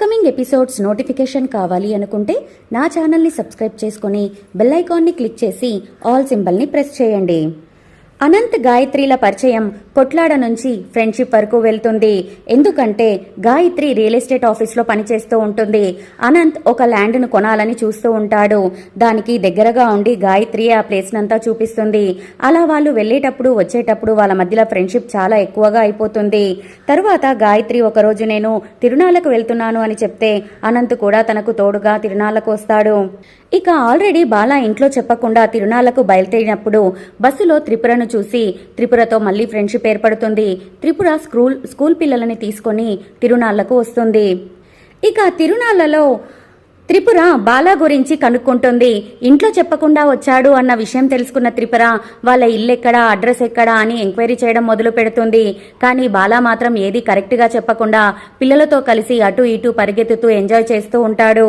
Upcoming episodes notification కావాలి అనుకుంటే నా ఛానల్ని సబ్స్క్రైబ్ చేసుకొని బెల్ ఐకాన్ని క్లిక్ చేసి ఆల్ సింబల్ని ప్రెస్ చేయండి. అనంత్ గాయత్రిల పరిచయం కొట్లాడ నుంచి ఫ్రెండ్షిప్ వరకు వెళ్తుంది. ఎందుకంటే గాయత్రి రియల్ ఎస్టేట్ ఆఫీస్లో పనిచేస్తూ ఉంటుంది. అనంత్ ఒక ల్యాండ్ను కొనాలని చూస్తూ ఉంటాడు. దానికి దగ్గరగా ఉండి గాయత్రి ఆ ప్లేస్నంతా చూపిస్తుంది. అలా వాళ్ళు వెళ్ళేటప్పుడు వచ్చేటప్పుడు వాళ్ళ మధ్యలో ఫ్రెండ్షిప్ చాలా ఎక్కువగా అయిపోతుంది. తరువాత గాయత్రి ఒకరోజు నేను తిరునాళ్ళకు వెళ్తున్నాను అని చెప్తే అనంత్ కూడా తనకు తోడుగా తిరునాళ్ళకు వస్తాడు. ఇక ఆల్రెడీ బాలా ఇంట్లో చెప్పకుండా తిరునాళ్ళకు బయలుదేరినప్పుడు బస్సులో త్రిపురను చూసి త్రిపురతో మళ్ళీ ఫ్రెండ్షిప్ ఏర్పడుతుంది. త్రిపుర స్కూల్ స్కూల్ పిల్లలని తీసుకొని తిరునాళ్ళకు వస్తుంది. ఇక తిరునాళ్ళలో త్రిపుర బాలా గురించి కనుక్కుంటుంది. ఇంట్లో చెప్పకుండా వచ్చాడు అన్న విషయం తెలుసుకున్న త్రిపుర వాళ్ళ ఇల్లు ఎక్కడా అడ్రస్ ఎక్కడా? అని ఎంక్వైరీ చేయడం మొదలు పెడుతుంది. కానీ బాలా మాత్రం ఏది కరెక్ట్గా చెప్పకుండా పిల్లలతో కలిసి అటు ఇటు పరిగెత్తుతూ ఎంజాయ్ చేస్తూ ఉంటాడు.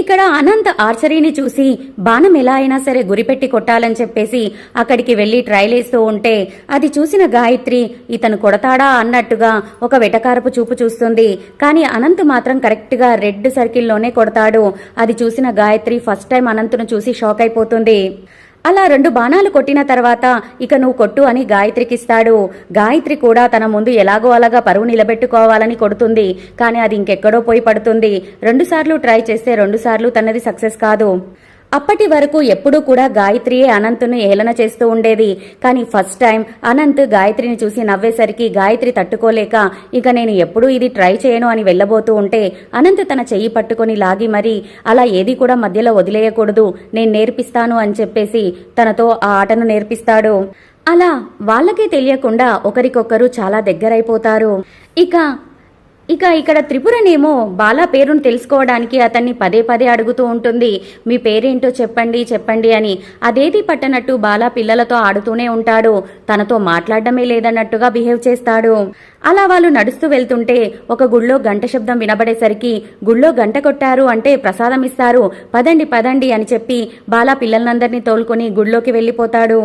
ఇక్కడ అనంత్ ఆర్చరీని చూసి బాణం ఎలా అయినా సరే గురిపెట్టి కొట్టాలని చెప్పేసి అక్కడికి వెళ్ళి ట్రైలేస్తూ ఉంటే అది చూసిన గాయత్రి ఇతను కొడతాడా? అన్నట్టుగా ఒక వెటకారపు చూపు చూస్తుంది. కానీ అనంత్ మాత్రం కరెక్ట్గా రెడ్ సర్కిల్లోనే కొడతాడు. అది చూసిన గాయత్రి ఫస్ట్ టైం అనంత్ను చూసి షాక్ అయిపోతుంది. అలా రెండు బాణాలు కొట్టిన తర్వాత ఇక నువ్వు కొట్టు అని గాయత్రికి ఇస్తాడు గాయత్రి కూడా తన ముందు ఎలాగో అలాగా పరువు నిలబెట్టుకోవాలని కొడుతుంది. కానీ అది ఇంకెక్కడో పోయి పడుతుంది. రెండుసార్లు ట్రై చేస్తే రెండుసార్లు తనది సక్సెస్ కాదు. అప్పటి వరకు ఎప్పుడూ కూడా గాయత్రియే అనంత్ను ఏలన చేస్తూ ఉండేది. కానీ ఫస్ట్ టైం అనంత్ గాయత్రిని చూసి నవ్వేసరికి గాయత్రి తట్టుకోలేక ఇక నేను ఎప్పుడూ ఇది ట్రై చేయను అని వెళ్ళబోతూ ఉంటే అనంత్ తన చెయ్యి పట్టుకొని లాగి మరి అలా ఏది కూడా మధ్యలో వదిలేయకూడదు నేను నేర్పిస్తాను అని చెప్పేసి తనతో ఆ ఆటను నేర్పిస్తాడు. అలా వాళ్ళకే తెలియకుండా ఒకరికొకరు చాలా దగ్గరైపోతారు. ఇక ఇక ఇక్కడ త్రిపురనేమో బాలా పేరును తెలుసుకోవడానికి అతన్ని పదే పదే అడుగుతూ ఉంటుంది. మీ పేరేంటో చెప్పండి చెప్పండి అని. అదేది పట్టనట్టు బాలా పిల్లలతో ఆడుతూనే ఉంటాడు. తనతో మాట్లాడడమే లేదన్నట్టుగా బిహేవ్ చేస్తాడు. అలా వాళ్ళు నడుస్తూ వెళ్తుంటే ఒక గుళ్ళో గంట శబ్దం వినబడేసరికి గుళ్ళో గంట కొట్టారు అంటే ప్రసాదం ఇస్తారు. పదండి పదండి అని చెప్పి బాలా పిల్లలందరినీ తోలుకొని గుళ్ళోకి వెళ్ళిపోతాడు.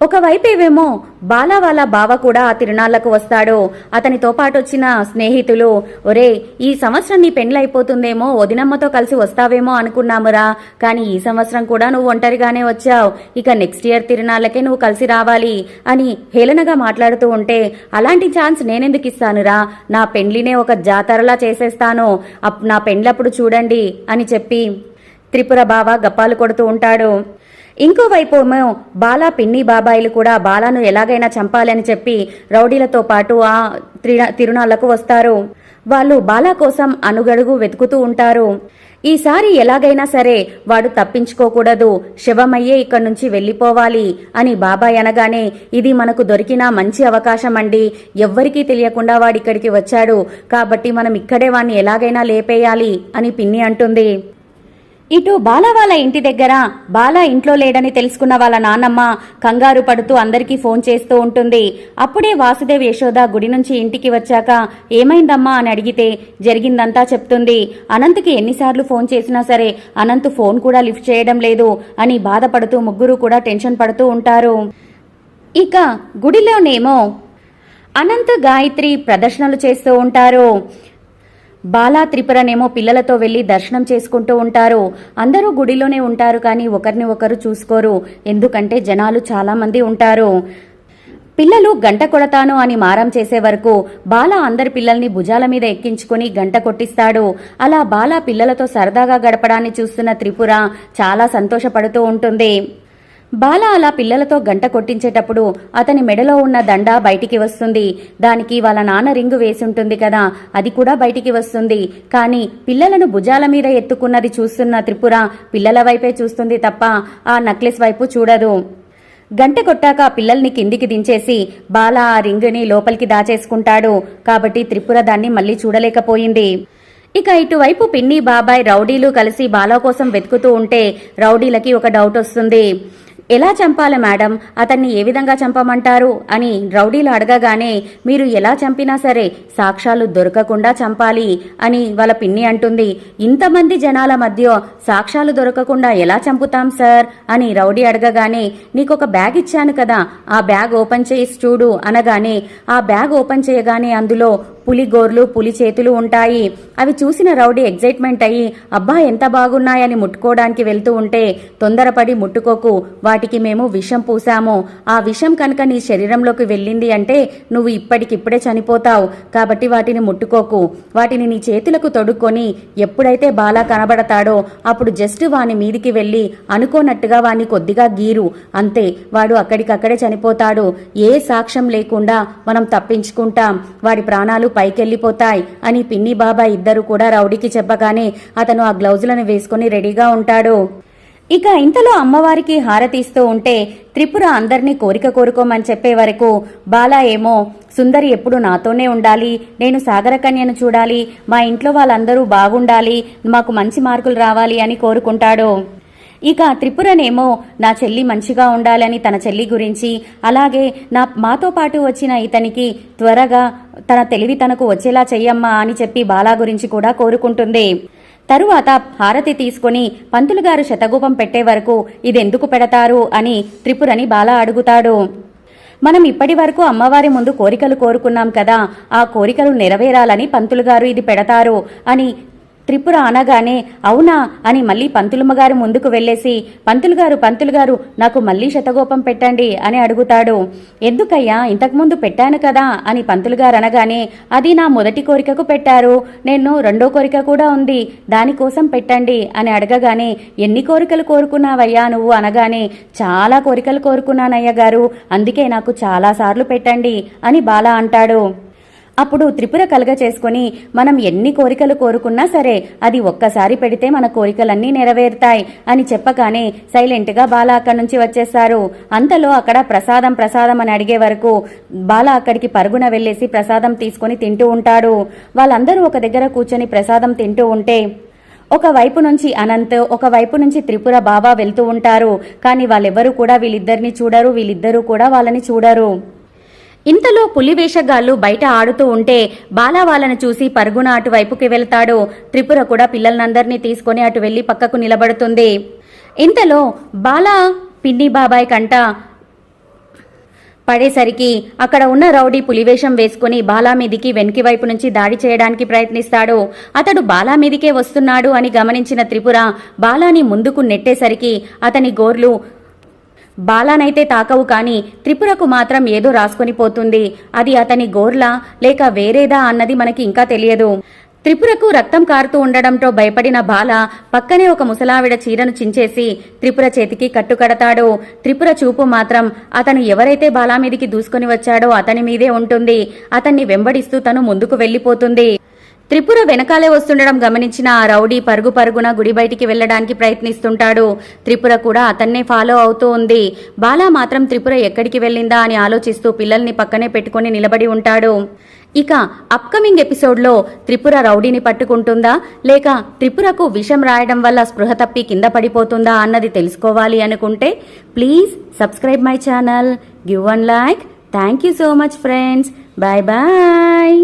ఒకవైపేవేమో బాలా వాళ్ళ బావ కూడా ఆ తిరునాళ్ళకు వస్తాడు. అతనితో పాటు వచ్చిన స్నేహితులు ఒరే ఈ సంవత్సరం నీ పెండ్లైపోతుందేమో వదినమ్మతో కలిసి వస్తావేమో అనుకున్నామురా. కానీ ఈ సంవత్సరం కూడా నువ్వు ఒంటరిగానే వచ్చావు. ఇక నెక్స్ట్ ఇయర్ తిరునాళ్ళకే నువ్వు కలిసి రావాలి అని హేళనగా మాట్లాడుతూ ఉంటే అలాంటి ఛాన్స్ నేనెందుకు ఇస్తానురా? నా పెండ్లినే ఒక జాతరలా చేసేస్తాను. అప్ నా పెండ్లప్పుడు చూడండి అని చెప్పి త్రిపుర బావ గప్పాలు కొడుతూ ఉంటాడు. ఇంకోవైపు ఏమో బాలా పిన్ని బాబాయిలు కూడా బాలాను ఎలాగైనా చంపాలని చెప్పి రౌడీలతో పాటు ఆ త్రిన- తిరునాళ్ళకు వస్తారు. వాళ్ళు బాలా కోసం అనుగడుగు వెతుకుతూ ఉంటారు. ఈసారి ఎలాగైనా సరే వాడు తప్పించుకోకూడదు. శవమయ్యే ఇక్కడి నుంచి వెళ్ళిపోవాలి అని బాబాయ్ అనగానే ఇది మనకు దొరికిన మంచి అవకాశం అండి ఎవ్వరికీ తెలియకుండా వాడిక్కడికి వచ్చాడు. కాబట్టి మనం ఇక్కడే వాణ్ణి ఎలాగైనా లేపేయాలి అని పిన్ని అంటుంది. ఇటు బాల వాళ్ళ ఇంటి దగ్గర బాల ఇంట్లో లేడని తెలుసుకున్న వాళ్ళ నాన్నమ్మ కంగారు పడుతూ అందరికీ ఫోన్ చేస్తూ ఉంటుంది. అప్పుడే వాసుదేవ్ యశోద గుడి నుంచి ఇంటికి వచ్చాక ఏమైందమ్మా? అని అడిగితే జరిగిందంతా చెప్తుంది. అనంత్కి ఎన్నిసార్లు ఫోన్ చేసినా సరే అనంత్ ఫోన్ కూడా లిఫ్ట్ చేయడం లేదు అని బాధపడుతూ ముగ్గురు కూడా టెన్షన్ పడుతూ ఉంటారు. ఇక గుడిలోనేమో అనంత్ గాయత్రి ప్రదర్శనలు చేస్తూ ఉంటారు. బాలా త్రిపురనేమో పిల్లలతో వెళ్ళి దర్శనం చేసుకుంటూ ఉంటారు. అందరూ గుడిలోనే ఉంటారు కానీ ఒకరిని ఒకరు చూసుకోరు. ఎందుకంటే జనాలు చాలా మంది ఉంటారు. పిల్లలు గంట కొడతాను అని మారం చేసే వరకు బాల అందరి పిల్లల్ని భుజాల మీద ఎక్కించుకుని గంట కొట్టిస్తాడు. అలా బాల పిల్లలతో సరదాగా గడపడాన్ని చూస్తున్న త్రిపుర చాలా సంతోషపడుతూ ఉంటుంది. బాల అలా పిల్లలతో గంట కొట్టించేటప్పుడు అతని మెడలో ఉన్న దండ బయటికి వస్తుంది. దానికి వాళ్ళ నాన్న రింగు వేసుంటుంది కదా అది కూడా బయటికి వస్తుంది. కానీ పిల్లలను భుజాల మీద ఎత్తుకున్నది చూస్తున్న త్రిపుర పిల్లల వైపే చూస్తుంది తప్ప ఆ నక్లెస్ వైపు చూడదు. గంట కొట్టాక పిల్లల్ని కిందికి దించేసి బాల ఆ రింగుని లోపలికి దాచేసుకుంటాడు. కాబట్టి త్రిపుర దాన్ని మళ్ళీ చూడలేకపోయింది. ఇక ఇటువైపు పిన్ని బాబాయ్ రౌడీలు కలిసి బాలా కోసం వెతుకుతూ ఉంటే రౌడీలకి ఒక డౌట్ వస్తుంది. ఎలా చంపాలి మేడం? అతన్ని ఏ విధంగా చంపమంటారు? అని రౌడీలు అడగగానే మీరు ఎలా చంపినా సరే సాక్ష్యాలు దొరకకుండా చంపాలి అని వాళ్ళ పిన్ని అంటుంది. ఇంతమంది జనాల మధ్య సాక్ష్యాలు దొరకకుండా ఎలా చంపుతాం సార్? అని రౌడీ అడగగానే నీకొక బ్యాగ్ ఇచ్చాను కదా ఆ బ్యాగ్ ఓపెన్ చేసి చూడు అనగానే ఆ బ్యాగ్ ఓపెన్ చేయగానే అందులో పులి గోర్లు పులి చేతులు ఉంటాయి. అవి చూసిన రౌడీ ఎగ్జైట్మెంట్ అయ్యి అబ్బా ఎంత బాగున్నాయని ముట్టుకోవడానికి వెళ్తూ ఉంటే తొందరపడి ముట్టుకోకు వాటికి మేము విషం పూసాము. ఆ విషం కనుక నీ శరీరంలోకి వెళ్ళింది అంటే నువ్వు ఇప్పటికిప్పుడే చనిపోతావు. కాబట్టి వాటిని ముట్టుకోకు. వాటిని నీ చేతులకు తొడుక్కొని ఎప్పుడైతే బాలా కనబడతాడో అప్పుడు జస్ట్ వాని మీదికి వెళ్ళి అనుకోనట్టుగా వాని కొద్దిగా గీరు. అంతే వాడు అక్కడికక్కడే చనిపోతాడు. ఏ సాక్ష్యం లేకుండా మనం తప్పించుకుంటాం. వాడి ప్రాణాలు పైకెళ్ళిపోతాయి అని పిన్ని బాబా ఇద్దరు కూడా రౌడీకి చెప్పగానే అతను ఆ గ్లౌజులను వేసుకుని రెడీగా ఉంటాడు. ఇక ఇంతలో అమ్మవారికి హారతిస్తూ ఉంటే త్రిపుర అందరినీ కోరిక కోరుకోమని చెప్పే వరకు బాలా ఏమో సుందరి ఎప్పుడు నాతోనే ఉండాలి నేను సాగరకన్యను చూడాలి మా ఇంట్లో వాళ్ళందరూ బాగుండాలి మాకు మంచి మార్కులు రావాలి అని కోరుకుంటాడు. ఇక త్రిపురనేమో నా చెల్లి మంచిగా ఉండాలని తన చెల్లి గురించి అలాగే నా మాతో పాటు వచ్చిన ఇతనికి త్వరగా తన తెలివి తనకు వచ్చేలా చెయ్యమ్మా అని చెప్పి బాలా గురించి కూడా కోరుకుంటుంది. తరువాత హారతి తీసుకుని పంతులుగారు శతగూపం పెట్టే వరకు ఇదెందుకు పెడతారు అని త్రిపురని బాల అడుగుతాడు. మనం ఇప్పటి వరకు అమ్మవారి ముందు కోరికలు కోరుకున్నాం కదా ఆ కోరికలు నెరవేరాలని పంతులుగారు ఇది పెడతారు అని త్రిపుర అనగానే అవునా? అని మళ్ళీ పంతులమ్మగారు ముందుకు వెళ్ళేసి పంతులుగారు పంతులుగారు నాకు మళ్ళీ శతగోపం పెట్టండి అని అడుగుతాడు. ఎందుకయ్యా? ఇంతకుముందు పెట్టాను కదా అని పంతులుగారు అనగానే అది నా మొదటి కోరికకు పెట్టారు. నేను రెండో కోరిక కూడా ఉంది. దానికోసం పెట్టండి అని అడగగానే ఎన్ని కోరికలు కోరుకున్నావయ్యా నువ్వు అనగానే చాలా కోరికలు కోరుకున్నానయ్య గారు. అందుకే నాకు చాలా సార్లు పెట్టండి అని బాలా అంటాడు. అప్పుడు త్రిపుర కలగ చేసుకుని మనం ఎన్ని కోరికలు కోరుకున్నా సరే అది ఒక్కసారి పెడితే మన కోరికలన్నీ నెరవేరుతాయి అని చెప్పగానే సైలెంట్గా బాల అక్కడి నుంచి వచ్చేస్తారు అంతలో అక్కడ ప్రసాదం ప్రసాదం అని అడిగే వరకు బాల అక్కడికి పరుగున వెళ్ళేసి ప్రసాదం తీసుకొని తింటూ ఉంటాడు. వాళ్ళందరూ ఒక దగ్గర కూర్చొని ప్రసాదం తింటూ ఉంటే ఒక వైపు నుంచి అనంత్ ఒక వైపు నుంచి త్రిపుర బాబా వెళ్తూ ఉంటారు. కానీ వాళ్ళెవ్వరూ కూడా వీళ్ళిద్దరిని చూడరు వీళ్ళిద్దరూ కూడా వాళ్ళని చూడరు. ఇంతలో పులి వేషగాళ్ళు బయట ఆడుతూ ఉంటే బాలా వాళ్ళను చూసి పరుగున అటువైపుకి వెళ్తాడు. త్రిపుర కూడా పిల్లలందరినీ తీసుకొని అటు వెళ్ళి పక్కకు నిలబడుతుంది. ఇంతలో బాలా పిన్ని బాబాయ్ కంట పడేసరికి అక్కడ ఉన్న రౌడీ పులివేషం వేసుకుని బాలా మీదికి వెనక్కి వైపు నుంచి దాడి చేయడానికి ప్రయత్నిస్తాడు. అతడు బాలా మీదికే వస్తున్నాడు అని గమనించిన త్రిపుర బాలాని ముందుకు నెట్టేసరికి అతని గోర్లు బాలానైతే తాకవు కాని త్రిపురకు మాత్రం ఏదో రాసుకొని పోతుంది. అది అతని గోర్లా లేక వేరేదా అన్నది మనకి ఇంకా తెలియదు. త్రిపురకు రక్తం కారుతూ ఉండడంతో భయపడిన బాల పక్కనే ఒక ముసలావిడ చీరను చించేసి త్రిపుర చేతికి కట్టుకడతాడు. త్రిపుర చూపు మాత్రం అతను ఎవరైతే బాలా మీదికి దూసుకుని వచ్చాడో అతని మీదే ఉంటుంది. అతన్ని వెంబడిస్తూ తను ముందుకు వెళ్ళిపోతుంది త్రిపుర వెనకాలే వస్తుండడం గమనించిన ఆ రౌడీ పరుగు పరుగున గుడి బయటికి వెళ్ళడానికి ప్రయత్నిస్తుంటాడు. త్రిపుర కూడా అతన్నే ఫాలో అవుతూ ఉంది. బాలా మాత్రం త్రిపుర ఎక్కడికి వెళ్ళిందా అని ఆలోచిస్తూ పిల్లల్ని పక్కనే పెట్టుకుని నిలబడి ఉంటాడు. ఇక అప్కమింగ్ ఎపిసోడ్లో త్రిపుర రౌడీని పట్టుకుంటుందా? లేక త్రిపురకు విషం రాయడం వల్ల స్పృహ తప్పి కింద పడిపోతుందా అన్నది తెలుసుకోవాలి అనుకుంటే please subscribe my channel give one like. Thank you so much friends. Bye bye.